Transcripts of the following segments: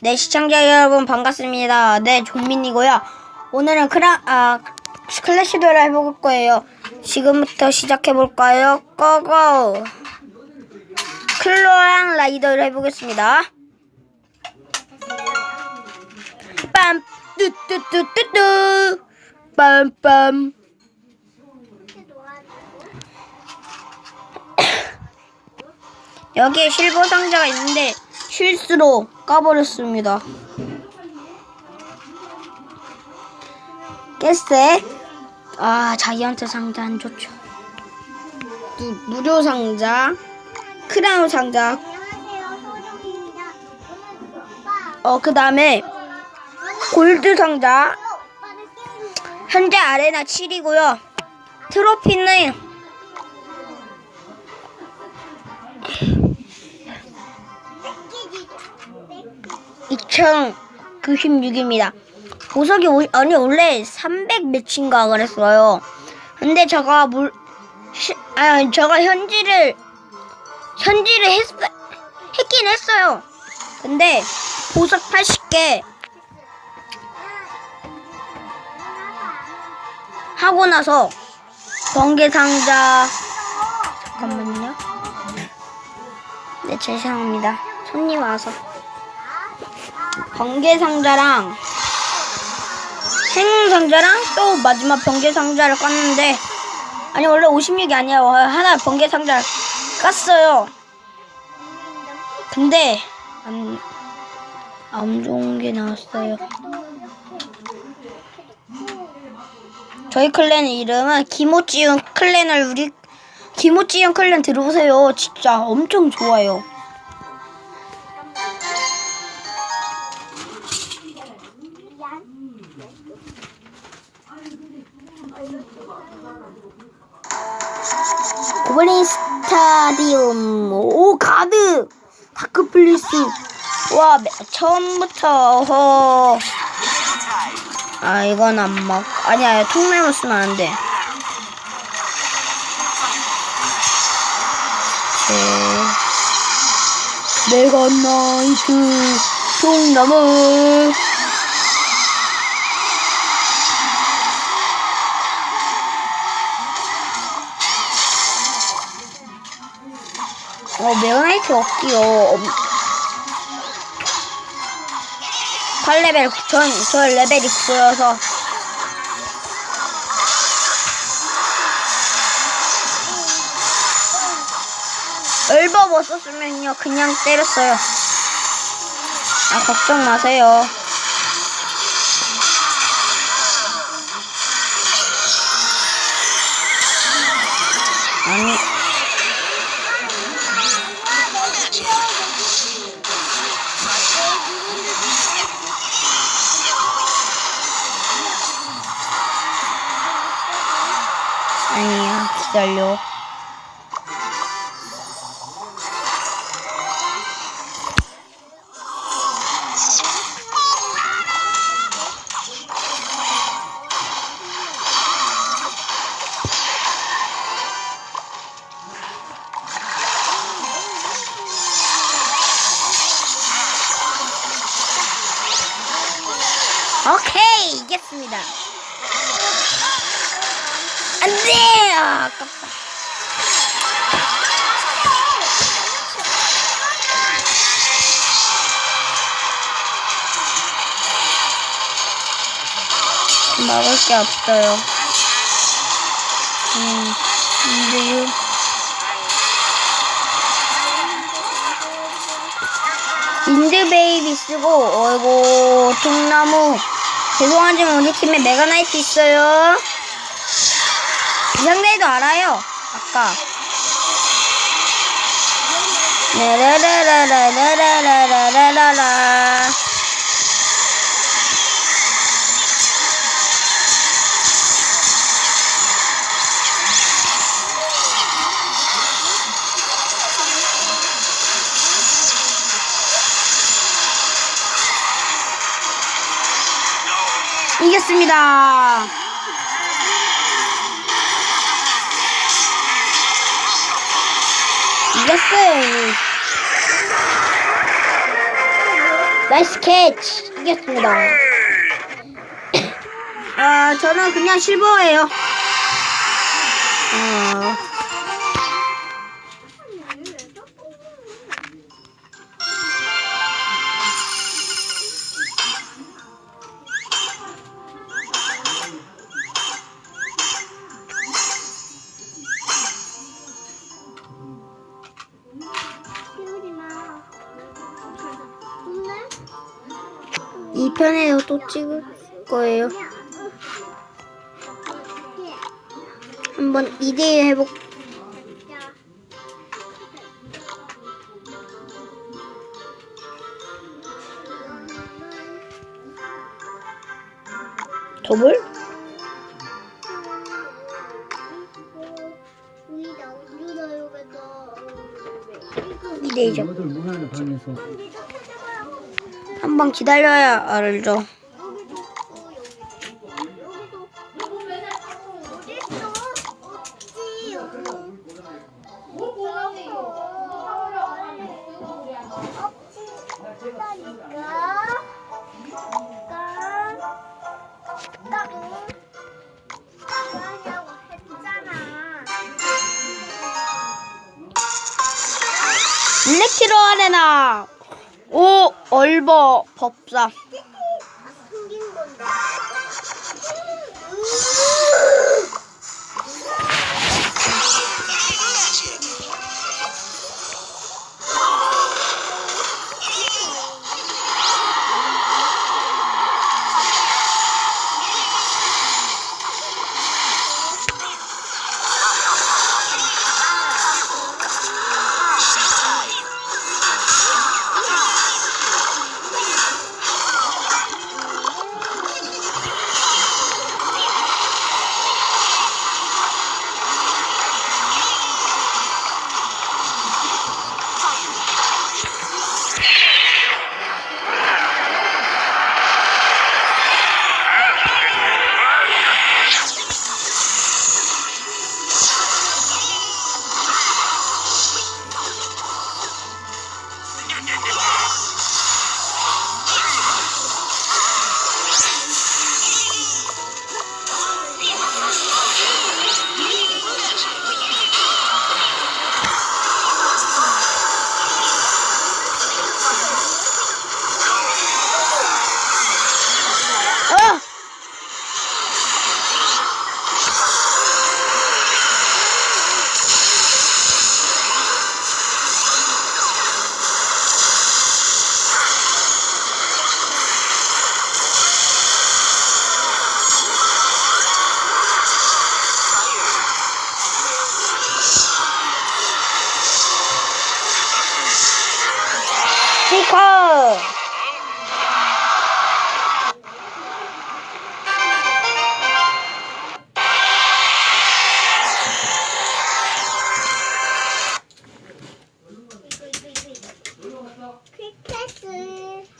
네, 시청자 여러분 반갑습니다. 네, 종민이고요. 오늘은 크라, 아, 클래시도를 해볼 거예요. 지금부터 시작해볼까요? 고고! 클로랑 라이더를 해보겠습니다. 빰, 뚜뚜뚜뚜뚜, 빰빰. 여기에 실버 상자가 있는데 실수로 까버렸습니다. 깼세? 아 자이언트 상자 안 좋죠. 무, 무료 상자, 크라운 상자. 어 그 다음에 골드 상자. 현재 아레나 7이고요. 트로피는 2096입니다. 보석이 오, 아니 원래 300 몇인가 그랬어요. 근데 제가 물 시, 아 제가 현질을 현질을 했 했긴 했어요. 근데 보석 80개 하고 나서 번개 상자 잠깐만요. 네 죄송합니다. 손님 와서. 번개 상자랑 행운 상자랑 또 마지막 번개 상자를 깠는데 아니 원래 56이 아니야. 하나 번개 상자를 깠어요. 근데 안, 안 좋은 게 나왔어요. 저희 클랜 이름은 기모찌운 클랜을 우리 기모찌운 클랜 들어오세요. 진짜 엄청 좋아요 고블린 스타디움. 오 가드. 다크플리스. 와 매- 처음부터 허... 아 이건 안 먹 아니야 통나무 쓰면 안돼. 내가 나이트 통나무 어, 메가나이트 없기요. 엄- 8레벨, 전, 저 레벨이 9여서. 얼버버 썼으면요, 그냥 때렸어요. 아, 걱정 마세요. 아니. 아니야, 기다려. 오케이, 이겼습니다. 안 돼! 아, 아깝다. 먹을 게 없어요. 음, 근데요. 인드베이비 쓰고, 어이구, 통나무. 죄송하지만 우리 팀에 메가나이트 있어요. 이 상대도 알아요. 아까. 네, 라라라라라라라라라라. 이겼습니다. 이겼어요. 나이스 캐치 이겼습니다. 아 저는 그냥 실버예요. 아 2편에서 또 찍을 거예요. 예. 한번 2대1 해볼 야. 더블? 2대2죠. 한번 기다려야 알죠. 블랙티로 아레나. 오 얼버 법사. 퀵패스.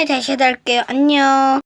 2편에 다시 달게요. 안녕.